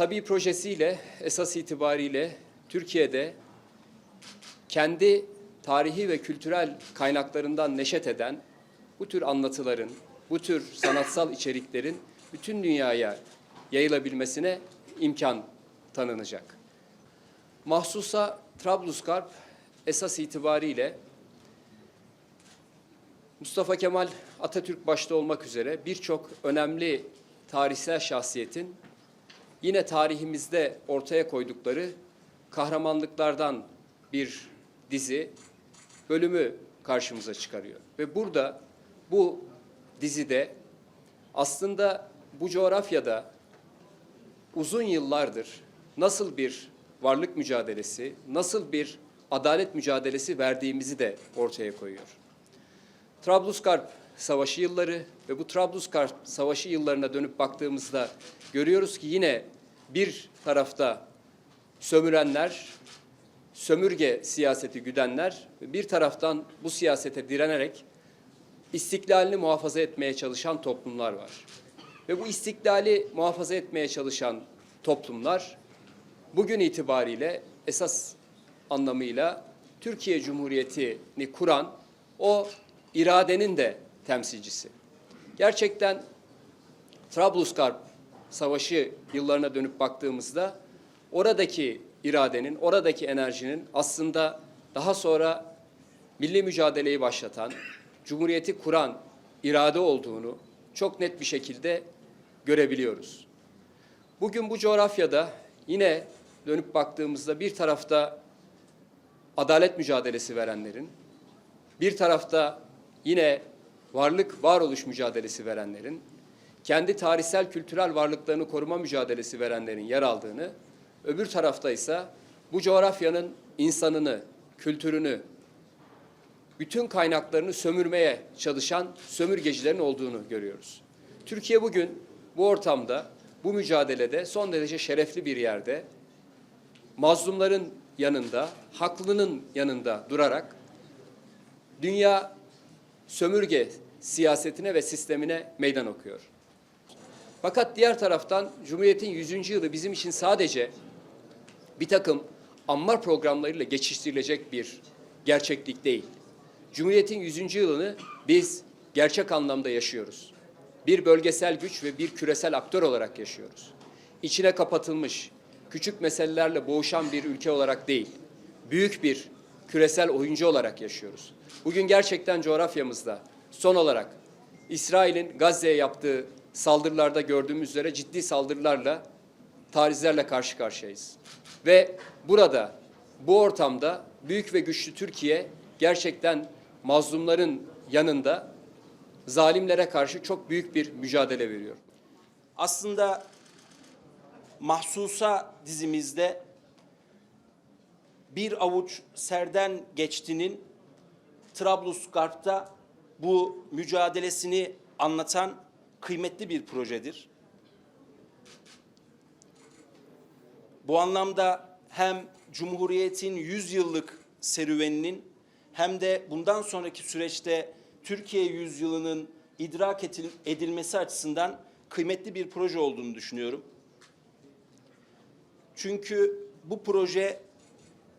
Tabii projesiyle esas itibariyle Türkiye'de kendi tarihi ve kültürel kaynaklarından neşet eden bu tür anlatıların, bu tür sanatsal içeriklerin bütün dünyaya yayılabilmesine imkan tanınacak. Mahsusa Trablusgarp esas itibariyle Mustafa Kemal Atatürk başta olmak üzere birçok önemli tarihsel şahsiyetin yine tarihimizde ortaya koydukları kahramanlıklardan bir dizi bölümü karşımıza çıkarıyor. Ve burada bu dizide aslında bu coğrafyada uzun yıllardır nasıl bir varlık mücadelesi, nasıl bir adalet mücadelesi verdiğimizi de ortaya koyuyor. Trablusgarp Savaşı yılları ve bu Trablusgarp Savaşı yıllarına dönüp baktığımızda görüyoruz ki yine bir tarafta sömürenler, sömürge siyaseti güdenler bir taraftan bu siyasete direnerek istiklalini muhafaza etmeye çalışan toplumlar var. Ve bu istiklali muhafaza etmeye çalışan toplumlar bugün itibariyle esas anlamıyla Türkiye Cumhuriyeti'ni kuran o iradenin de temsilcisi. Gerçekten Trablusgarp Savaşı yıllarına dönüp baktığımızda oradaki iradenin, oradaki enerjinin aslında daha sonra milli mücadeleyi başlatan, Cumhuriyeti kuran irade olduğunu çok net bir şekilde görebiliyoruz. Bugün bu coğrafyada yine dönüp baktığımızda bir tarafta adalet mücadelesi verenlerin, bir tarafta yine varlık varoluş mücadelesi verenlerin, kendi tarihsel kültürel varlıklarını koruma mücadelesi verenlerin yer aldığını, öbür tarafta ise bu coğrafyanın insanını, kültürünü, bütün kaynaklarını sömürmeye çalışan sömürgecilerin olduğunu görüyoruz. Türkiye bugün bu ortamda, bu mücadelede son derece şerefli bir yerde, mazlumların yanında, haklının yanında durarak dünya sömürge siyasetine ve sistemine meydan okuyor. Fakat diğer taraftan Cumhuriyet'in 100. yılı bizim için sadece bir takım ammar programlarıyla geçiştirilecek bir gerçeklik değil. Cumhuriyet'in 100. yılını biz gerçek anlamda yaşıyoruz. Bir bölgesel güç ve bir küresel aktör olarak yaşıyoruz. İçine kapatılmış, küçük meselelerle boğuşan bir ülke olarak değil, büyük bir küresel oyuncu olarak yaşıyoruz. Bugün gerçekten coğrafyamızda son olarak İsrail'in Gazze'ye yaptığı saldırılarda gördüğümüz üzere ciddi saldırılarla, taarruzlarla karşı karşıyayız. Ve burada, bu ortamda büyük ve güçlü Türkiye gerçekten mazlumların yanında zalimlere karşı çok büyük bir mücadele veriyor. Aslında Mahsusa dizimizde bir avuç serden geçtinin Trablusgarp'ta bu mücadelesini anlatan kıymetli bir projedir. Bu anlamda hem Cumhuriyet'in 100 yıllık serüveninin hem de bundan sonraki süreçte Türkiye yüzyılının idrak edil- edilmesi açısından kıymetli bir proje olduğunu düşünüyorum. Çünkü bu proje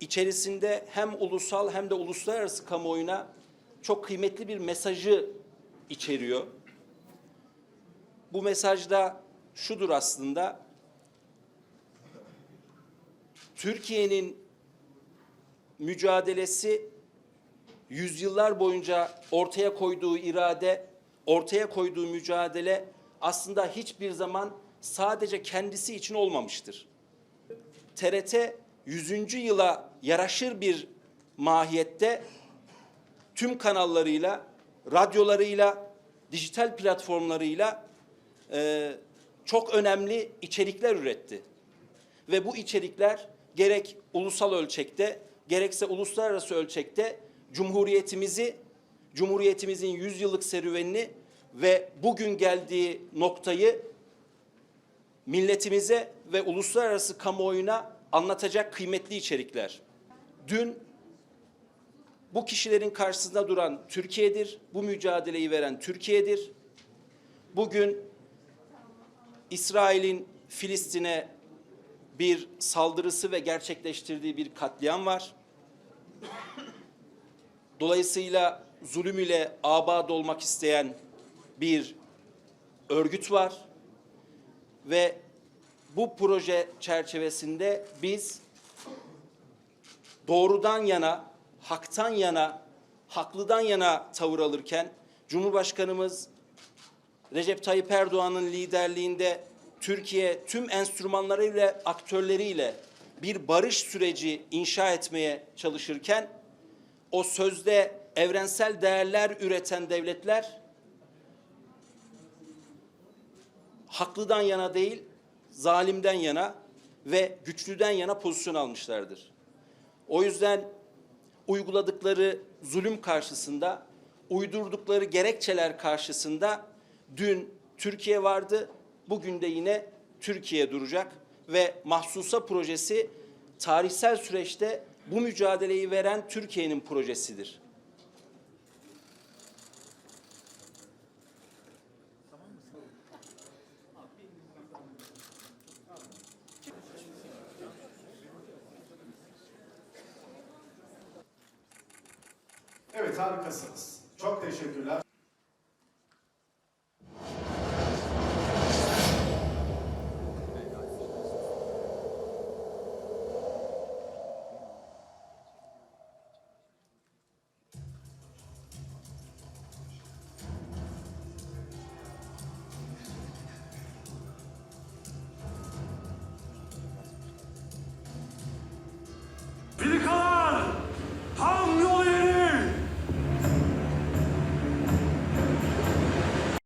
içerisinde hem ulusal hem de uluslararası kamuoyuna çok kıymetli bir mesajı içeriyor. Bu mesajda şudur aslında. Türkiye'nin mücadelesi yüzyıllar boyunca ortaya koyduğu irade, ortaya koyduğu mücadele aslında hiçbir zaman sadece kendisi için olmamıştır. TRT 100. yıla yaraşır bir mahiyette tüm kanallarıyla, radyolarıyla, dijital platformlarıyla e, çok önemli içerikler üretti. Ve bu içerikler gerek ulusal ölçekte gerekse uluslararası ölçekte Cumhuriyetimizi, Cumhuriyetimizin 100 yıllık serüvenini ve bugün geldiği noktayı milletimize ve uluslararası kamuoyuna anlatacak kıymetli içerikler. Dün bu kişilerin karşısında duran Türkiye'dir. Bu mücadeleyi veren Türkiye'dir. Bugün İsrail'in Filistin'e bir saldırısı ve gerçekleştirdiği bir katliam var. Dolayısıyla zulüm ile abad olmak isteyen bir örgüt var ve bu proje çerçevesinde biz doğrudan yana, haktan yana, haklıdan yana tavır alırken Cumhurbaşkanımız Recep Tayyip Erdoğan'ın liderliğinde Türkiye tüm enstrümanlarıyla, aktörleriyle bir barış süreci inşa etmeye çalışırken o sözde evrensel değerler üreten devletler haklıdan yana değil, zalimden yana ve güçlüden yana pozisyon almışlardır. O yüzden uyguladıkları zulüm karşısında, uydurdukları gerekçeler karşısında dün Türkiye vardı, bugün de yine Türkiye duracak ve Mahsusa projesi tarihsel süreçte bu mücadeleyi veren Türkiye'nin projesidir. Harikasınız. Çok teşekkürler.